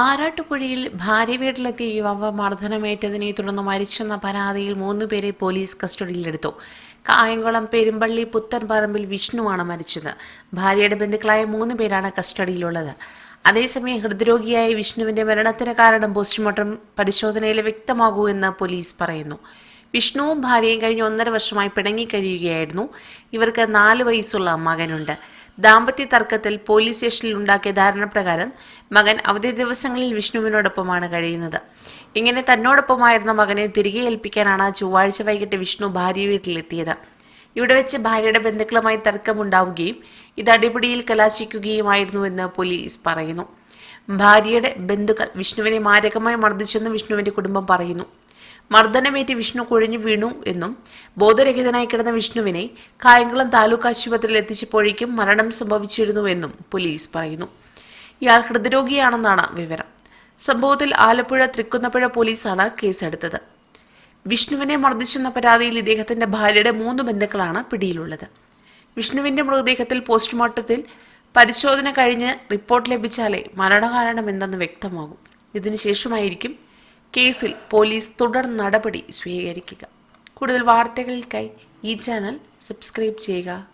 ആറാട്ടുപുഴയിൽ ഭാര്യ വീട്ടിലെത്തിയ യുവാവ് മർദ്ദനമേറ്റതിനെ തുടർന്ന് മരിച്ചെന്ന പരാതിയിൽ മൂന്ന് പേരെ പോലീസ് കസ്റ്റഡിയിലെടുത്തു. കായംകുളം പെരുമ്പള്ളി പുത്തൻപറമ്പിൽ വിഷ്ണുവാണ് മരിച്ചത്. ഭാര്യയുടെ ബന്ധുക്കളായ മൂന്ന് പേരാണ് കസ്റ്റഡിയിലുള്ളത്. അതേസമയം ഹൃദ്രോഗിയായ വിഷ്ണുവിന്റെ മരണത്തിന് കാരണം പോസ്റ്റ്മോർട്ടം പരിശോധനയിൽ വ്യക്തമാകൂ എന്ന് പോലീസ് പറയുന്നു. വിഷ്ണുവും ഭാര്യയും കഴിഞ്ഞ ഒന്നര വർഷമായി പിണങ്ങിക്കഴിയുകയായിരുന്നു ഇവർക്ക് നാല് വയസ്സുള്ള മകനുണ്ട്. ദാമ്പത്യ തർക്കത്തിൽ പോലീസ് സ്റ്റേഷനിൽ ഉണ്ടാക്കിയ ധാരണപ്രകാരം മകൻ അവധി ദിവസങ്ങളിൽ വിഷ്ണുവിനോടൊപ്പമാണ് കഴിയുന്നത്. ഇങ്ങനെ തന്നോടൊപ്പമായിരുന്ന മകനെ തിരികെ ഏൽപ്പിക്കാനാണ് ചൊവ്വാഴ്ച വൈകിട്ട് വിഷ്ണു ഭാര്യ വീട്ടിലെത്തിയത്. ഇവിടെ വെച്ച് ഭാര്യയുടെ ബന്ധുക്കളുമായി തർക്കമുണ്ടാവുകയും ഇത് അടിപിടിയിൽ കലാശിക്കുകയുമായിരുന്നുവെന്ന് പോലീസ് പറയുന്നു. ഭാര്യയുടെ ബന്ധുക്കൾ വിഷ്ണുവിനെ മാരകമായി മർദ്ദിച്ചെന്ന് വിഷ്ണുവിന്റെ കുടുംബം പറയുന്നു. മർദ്ദനമേറ്റ് വിഷ്ണു കുഴഞ്ഞു വീണു എന്നും ബോധരഹിതനായി കിടന്ന വിഷ്ണുവിനെ കായംകുളം താലൂക്ക് ആശുപത്രിയിൽ എത്തിച്ചപ്പോഴേക്കും മരണം സംഭവിച്ചിരുന്നുവെന്നും പോലീസ് പറയുന്നു. ഇയാൾ ഹൃദ്രോഗിയാണെന്നാണ് വിവരം. സംഭവത്തിൽ ആലപ്പുഴ തൃക്കുന്നപ്പുഴ പോലീസാണ് കേസെടുത്തത്. വിഷ്ണുവിനെ മർദ്ദിച്ചെന്ന പരാതിയിൽ ഇദ്ദേഹത്തിന്റെ ഭാര്യയുടെ മൂന്ന് ബന്ധുക്കളാണ് പിടിയിലുള്ളത്. വിഷ്ണുവിന്റെ മൃതദേഹത്തിൽ പോസ്റ്റ്മോർട്ടത്തിൽ പരിശോധന കഴിഞ്ഞ് റിപ്പോർട്ട് ലഭിച്ചാലേ മരണകാരണം എന്തെന്ന് വ്യക്തമാകും ഇതിനുശേഷമായിരിക്കും കേസിൽ പോലീസ് തുടർ നടപടി സ്വീകരിക്കുക. കൂടുതൽ വാർത്തകൾക്കായി ഈ ചാനൽ സബ്സ്ക്രൈബ് ചെയ്യുക.